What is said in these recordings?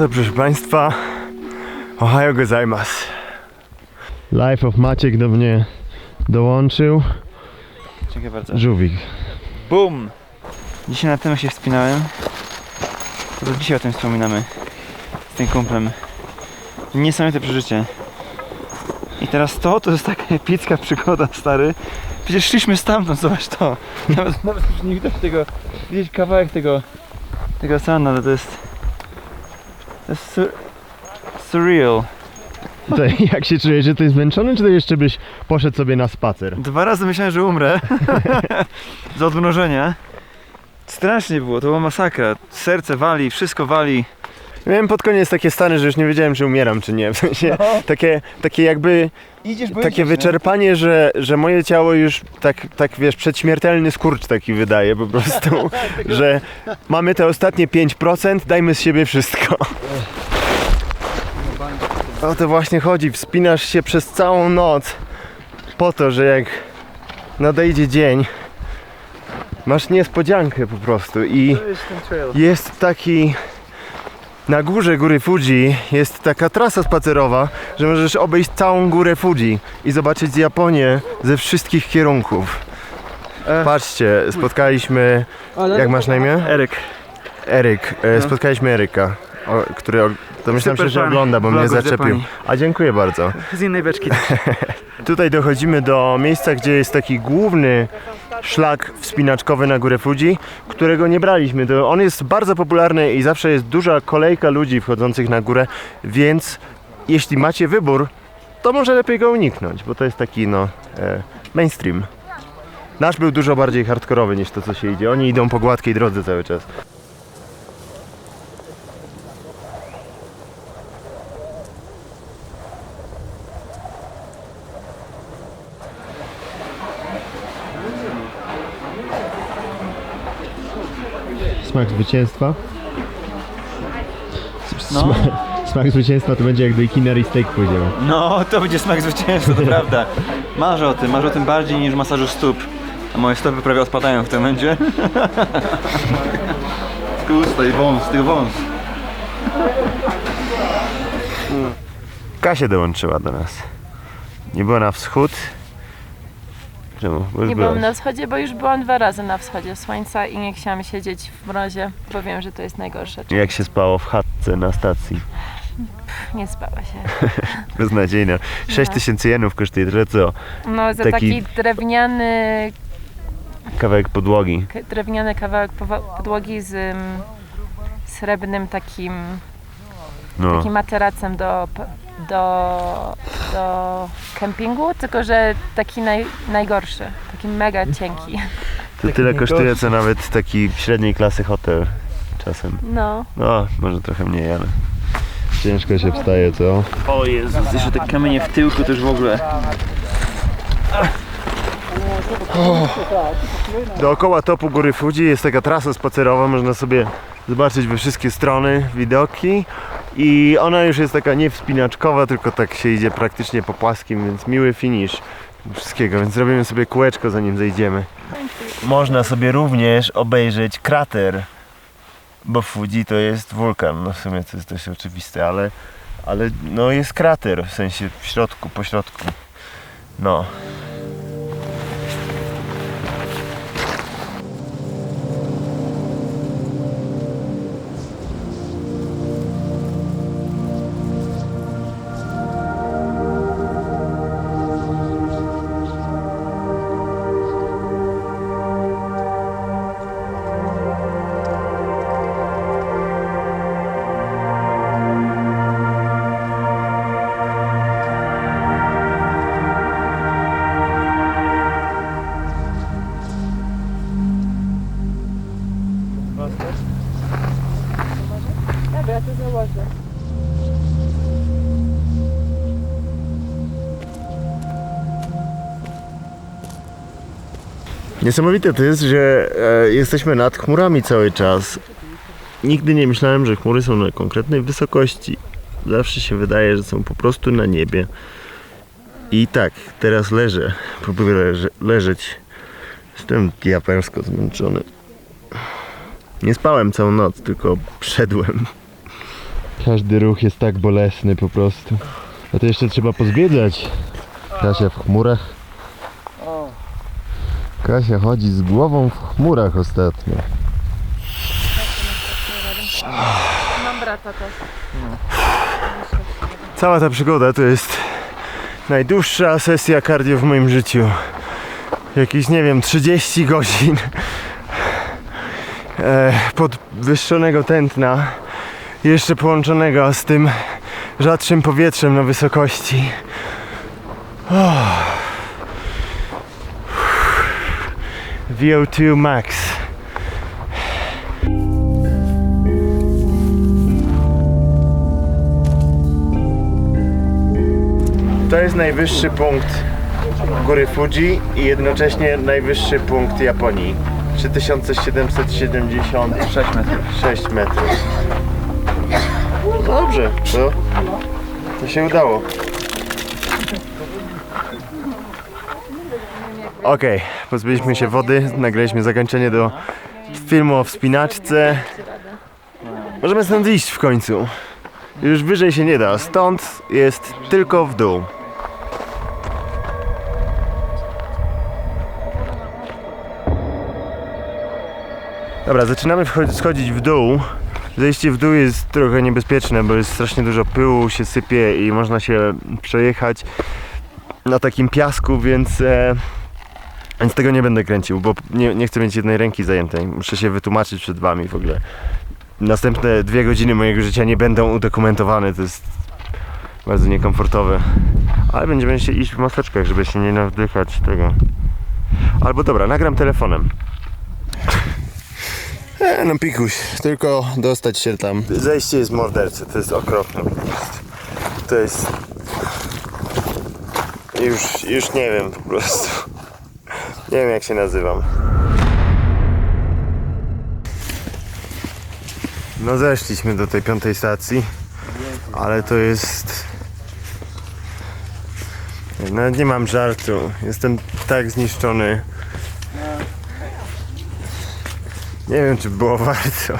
To proszę Państwa, Ohio gozaimasu. Life of Maciek do mnie dołączył. Dziękuję bardzo. Żółwik. Bum! Dzisiaj na tym się wspinałem. To do dzisiaj o tym wspominamy. Z tym kumplem. Niesamowite przeżycie. I teraz to, to jest taka epicka przygoda, stary. Przecież szliśmy stamtąd, zobacz to. Nawet, nawet już nie widać tego, widzieć kawałek tego, tego oceanu, ale to jest, to jest sur, surreal. To jak się czujesz, że ty zmęczony, czy to jeszcze byś poszedł sobie na spacer? Dwa razy myślałem, że umrę. Z odmrożenia. Strasznie było, to była masakra. Serce wali, wszystko wali. Miałem pod koniec takie stany, że już nie wiedziałem, czy umieram, czy nie. W sensie takie, takie jakby, Idziesz, takie wyczerpanie, że, że moje ciało już tak, tak wiesz, przedśmiertelny skurcz taki wydaje po prostu, że mamy te ostatnie 5%, dajmy z siebie wszystko. O to właśnie chodzi, wspinasz się przez całą noc po to, że jak nadejdzie dzień, masz niespodziankę po prostu i jest taki na górze góry Fuji jest taka trasa spacerowa, że możesz obejść całą górę Fuji i zobaczyć Japonię ze wszystkich kierunków. E. Patrzcie, spotkaliśmy, jak masz na imię? Eryk. Eryk. E, No. Spotkaliśmy Eryka, o, który o- domyślam się, Super że fan ogląda, bo mnie zaczepił. A dziękuję bardzo. Z innej beczki. Tutaj dochodzimy do miejsca, gdzie jest taki główny szlak wspinaczkowy na górę Fuji, którego nie braliśmy. To on jest bardzo popularny i zawsze jest duża kolejka ludzi wchodzących na górę, więc jeśli macie wybór, to może lepiej go uniknąć, bo to jest taki no e, mainstream. Nasz był dużo bardziej hardkorowy niż to co się idzie. Oni idą po gładkiej drodze cały czas. Smak zwycięstwa. No. Smak zwycięstwa to będzie jak do Ikinari Steak pójdziemy. No, to będzie smak zwycięstwa, to prawda. Marzę o tym, marzę o tym bardziej niż masażu stóp. A moje stopy prawie odpadają w tym momencie. Tutaj wąs, tych wąs. Kasia dołączyła do nas. Nie była na wschód. Czemu? Bo Nie byłam na wschodzie, bo już byłam dwa razy na wschodzie słońca i nie chciałam siedzieć w mrozie, bo wiem, że to jest najgorsze. Jak się spało w chatce na stacji. Nie spała się. Beznadziejna. 6 tysięcy jenów kosztuje tyle co No za Taki- taki, drewniany, kawałek podłogi. k- drewniany kawałek podłogi z ym, srebrnym takim, No. takim materacem do, do, do kempingu, tylko że taki naj, najgorszy, taki mega cienki. To tyle kosztuje co nawet taki średniej klasy hotel czasem. No. No, może trochę mniej, ale ciężko się wstaje, co? O Jezus, jeszcze te kamienie w tyłku też w ogóle. Dookoła topu góry Fuji jest taka trasa spacerowa, można sobie zobaczyć we wszystkie strony widoki i ona już jest taka nie wspinaczkowa, tylko tak się idzie praktycznie po płaskim, więc miły finish wszystkiego, więc zrobimy sobie kółeczko zanim zejdziemy. Można sobie również obejrzeć krater, bo Fuji to jest wulkan, no w sumie to jest dość oczywiste, ale, ale no jest krater, w sensie w środku, po środku. No. Niesamowite to jest, że e, jesteśmy nad chmurami cały czas. Nigdy nie myślałem, że chmury są na konkretnej wysokości. Zawsze się wydaje, że są po prostu na niebie. I tak, teraz leżę. Próbuję leże, leżeć. Jestem diabelsko zmęczony. Nie spałem całą noc, tylko szedłem. Każdy ruch jest tak bolesny po prostu. A to jeszcze trzeba pozbiedzać. Kasia w chmurach. Kasia chodzi z głową w chmurach ostatnio. Mam brata też. Cała ta przygoda to jest najdłuższa sesja cardio w moim życiu. Jakieś, nie wiem, 30 godzin e, podwyższonego tętna, jeszcze połączonego z tym rzadszym powietrzem na wysokości. Oh. VO2 max. To jest najwyższy punkt góry Fuji i jednocześnie najwyższy punkt Japonii. 3776 6 metrów. metrów. No dobrze, to, to się udało. Okej, pozbyliśmy się wody, nagraliśmy zakończenie do filmu o wspinaczce. Możemy stąd iść w końcu. Już wyżej się nie da, stąd jest tylko w dół. Dobra, zaczynamy schodzić w dół. Zejście w dół jest trochę niebezpieczne, bo jest strasznie dużo pyłu, się sypie i można się przejechać na takim piasku, więc, e, więc tego nie będę kręcił, bo nie, nie chcę mieć jednej ręki zajętej. Muszę się wytłumaczyć przed wami w ogóle. Następne dwie godziny mojego życia nie będą udokumentowane, to jest bardzo niekomfortowe. Ale będziemy się iść w maseczkach, żeby się nie nawdychać tego. Albo dobra, nagram telefonem. E, no pikuś, tylko dostać się tam. Zejście jest mordercze, to jest okropne po prostu. To jest... Już, już nie wiem po prostu. Nie wiem jak się nazywam. No zeszliśmy do tej piątej stacji, ale to jest... Nawet nie mam żartu. Jestem tak zniszczony. Nie wiem, czy było warto.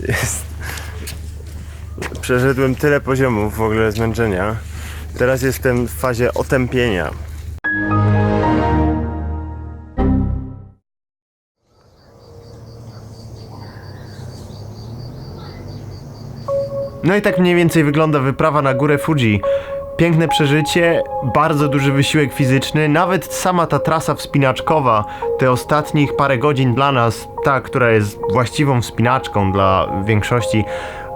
Jest. Tyle poziomów w ogóle zmęczenia. Teraz jestem w fazie otępienia. No i tak mniej więcej wygląda wyprawa na górę Fuji. Piękne przeżycie, bardzo duży wysiłek fizyczny, nawet sama ta trasa wspinaczkowa, te ostatnich parę godzin dla nas, ta, która jest właściwą wspinaczką dla większości,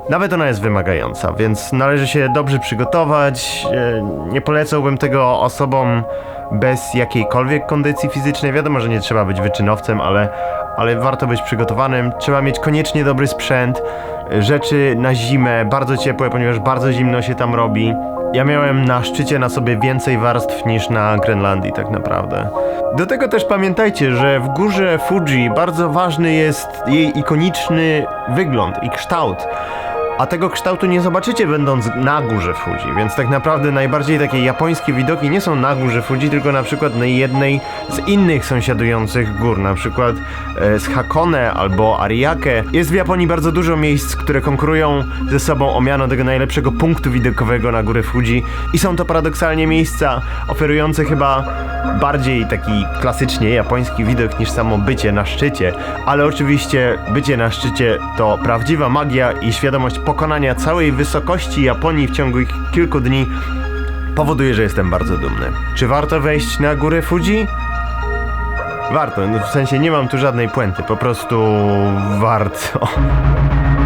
nawet ona jest wymagająca, więc należy się dobrze przygotować. E, Nie polecałbym tego osobom bez jakiejkolwiek kondycji fizycznej. Wiadomo, że nie trzeba być wyczynowcem, ale, ale warto być przygotowanym. Trzeba mieć koniecznie dobry sprzęt, rzeczy na zimę, bardzo ciepłe, ponieważ bardzo zimno się tam robi. Ja miałem na szczycie na sobie więcej warstw niż na Grenlandii tak naprawdę. Do tego też pamiętajcie, że w górze Fuji bardzo ważny jest jej ikoniczny wygląd i kształt. A tego kształtu nie zobaczycie będąc na górze Fuji, więc tak naprawdę najbardziej takie japońskie widoki nie są na górze Fuji, tylko na przykład na jednej z innych sąsiadujących gór, na przykład e, z Hakone albo Ariake. Jest w Japonii bardzo dużo miejsc, które konkurują ze sobą o miano tego najlepszego punktu widokowego na górę Fuji. I są to paradoksalnie miejsca oferujące chyba bardziej taki klasycznie japoński widok niż samo bycie na szczycie, ale oczywiście bycie na szczycie to prawdziwa magia i świadomość pokonania całej wysokości Japonii w ciągu kilku dni powoduje, że jestem bardzo dumny. Czy warto wejść na górę Fuji? Warto, no w sensie nie mam tu żadnej puenty, po prostu warto.